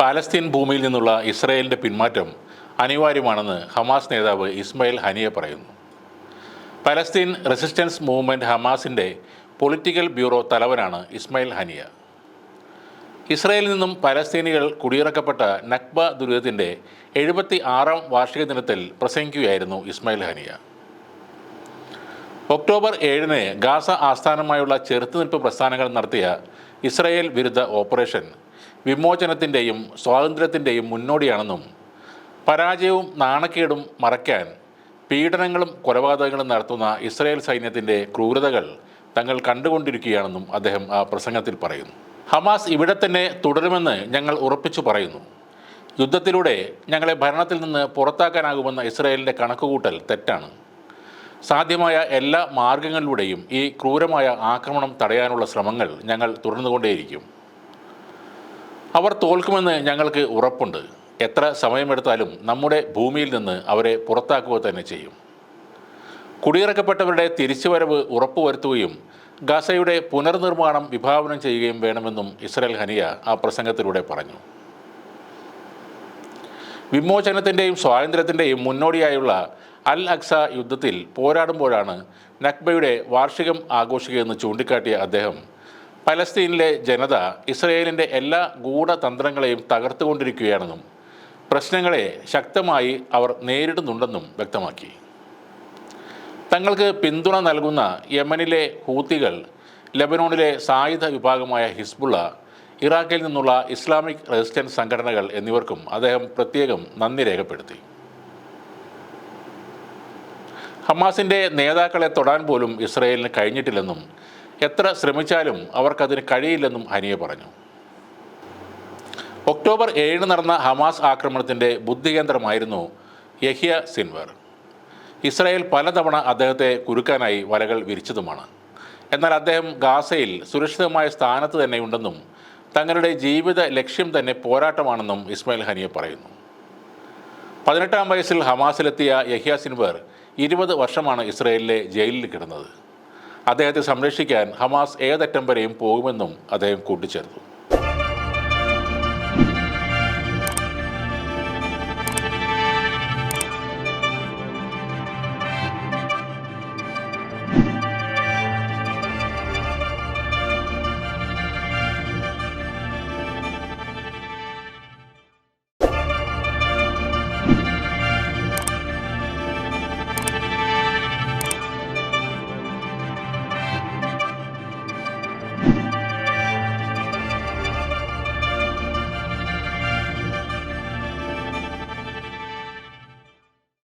Palestine ഭൂമിയിൽ നിന്നുള്ള ഇസ്രയേലിന്റെ പിന്മാറ്റം അനിവാര്യമാണെന്ന് ഹമാസ് നേതാവ് ഇസ്മയിൽ ഹനിയ പറയുന്നു. പലസ്തീൻ റെസിസ്റ്റൻസ് മൂവ്മെന്റ് ഹമാസിന്റെ പൊളിറ്റിക്കൽ ബ്യൂറോ തലവനാണ് ഇസ്മയിൽ ഹനിയ. ഇസ്രയേലിൽ നിന്നും പലസ്തീനികൾ കുടിയിറക്കപ്പെട്ട നക്ബ ദുരിതത്തിന്റെ എഴുപത്തി ആറാം വാർഷിക ദിനത്തിൽ പ്രസംഗിക്കുകയായിരുന്നു ഇസ്മയിൽ ഹനിയ. ഒക്ടോബർ ഏഴിന് ഗാസ ആസ്ഥാനമായുള്ള ചെറുത്തുനിൽപ്പ് പ്രസ്ഥാനങ്ങൾ നടത്തിയ ഇസ്രയേൽ വിരുദ്ധ ഓപ്പറേഷൻ വിമോചനത്തിന്റെയും സ്വാതന്ത്ര്യത്തിന്റെയും മുന്നോടിയാണെന്നും പരാജയവും നാണക്കേടും മറയ്ക്കാൻ പീഡനങ്ങളും കൊലപാതകങ്ങളും നടത്തുന്ന ഇസ്രായേൽ സൈന്യത്തിന്റെ ക്രൂരതകൾ തങ്ങൾ കണ്ടുകൊണ്ടിരിക്കുകയാണെന്നും അദ്ദേഹം ആ പ്രസംഗത്തിൽ പറയുന്നു. ഹമാസ് ഇവിടെ തന്നെ തുടരുമെന്ന് ഞങ്ങൾ ഉറപ്പിച്ചു പറയുന്നു. യുദ്ധത്തിലൂടെ ഞങ്ങളെ ഭരണത്തിൽ നിന്ന് പുറത്താക്കാനാകുമെന്ന ഇസ്രയേലിന്റെ കണക്കുകൂട്ടൽ തെറ്റാണ്. സാധ്യമായ എല്ലാ മാർഗങ്ങളിലൂടെയും ഈ ക്രൂരമായ ആക്രമണം തടയാനുള്ള ശ്രമങ്ങൾ ഞങ്ങൾ തുടർന്നുകൊണ്ടേയിരിക്കും. അവർ തോൽക്കുമെന്ന് ഞങ്ങൾക്ക് ഉറപ്പുണ്ട്. എത്ര സമയമെടുത്താലും നമ്മുടെ ഭൂമിയിൽ നിന്ന് അവരെ പുറത്താക്കുക തന്നെ ചെയ്യും. കുടിയിറക്കപ്പെട്ടവരുടെ തിരിച്ചുവരവ് ഉറപ്പുവരുത്തുകയും ഗസയുടെ പുനർനിർമ്മാണം വിഭാവനം ചെയ്യുകയും വേണമെന്നും ഇസ്രയേൽ ഹനിയ ആ പ്രസംഗത്തിലൂടെ പറഞ്ഞു. വിമോചനത്തിന്റെയും സ്വാതന്ത്ര്യത്തിന്റെയും മുന്നോടിയായുള്ള അൽ അക്സ യുദ്ധത്തിൽ പോരാടുമ്പോഴാണ് നക്ബയുടെ വാർഷികം ആഘോഷിക്കുകയെന്ന് ചൂണ്ടിക്കാട്ടിയ അദ്ദേഹം പലസ്തീനിലെ ജനത ഇസ്രയേലിന്റെ എല്ലാ ഗൂഢതന്ത്രങ്ങളെയും തകർത്തുകൊണ്ടിരിക്കുകയാണെന്നും പ്രശ്നങ്ങളെ ശക്തമായി അവർ നേരിടുന്നുണ്ടെന്നും വ്യക്തമാക്കി. തങ്ങൾക്ക് പിന്തുണ നൽകുന്ന യമനിലെ ഹൂത്തികൾ ലബനോണിലെ സായുധ വിഭാഗമായ ഹിസ്ബുള്ള ഇറാഖിൽ നിന്നുള്ള ഇസ്ലാമിക് റെസിസ്റ്റൻസ് സംഘടനകൾ എന്നിവർക്കും അദ്ദേഹം പ്രത്യേകം നന്ദി രേഖപ്പെടുത്തി. ഹമാസിന്റെ നേതാക്കളെ തൊടാൻ പോലും ഇസ്രയേലിന് കഴിഞ്ഞിട്ടില്ലെന്നും എത്ര ശ്രമിച്ചാലും അവർക്കതിന് കഴിയില്ലെന്നും ഹനിയ പറഞ്ഞു. ഒക്ടോബർ ഏഴിന് നടന്ന ഹമാസ് ആക്രമണത്തിന്റെ ബുദ്ധികേന്ദ്രമായിരുന്നു യഹിയ സിൻവർ. ഇസ്രായേൽ പലതവണ അദ്ദേഹത്തെ കുരുക്കാനായി വലകൾ വിരിച്ചതുമാണ്. എന്നാൽ അദ്ദേഹം ഗാസയിൽ സുരക്ഷിതമായ സ്ഥാനത്ത് തന്നെയുണ്ടെന്നും തങ്ങളുടെ ജീവിത ലക്ഷ്യം തന്നെ പോരാട്ടമാണെന്നും ഇസ്മായിൽ ഹനിയ പറയുന്നു. പതിനെട്ടാം വയസ്സിൽ ഹമാസിലെത്തിയ യഹിയ സിൻവർ ഇരുപത് വർഷമാണ് ഇസ്രയേലിലെ ജയിലിൽ കിടന്നത്. അദ്ദേഹത്തെ സംരക്ഷിക്കാൻ ഹമാസ് ഏതറ്റം വരെയും പോകുമെന്നും അദ്ദേഹം കൂട്ടിച്ചേർത്തു.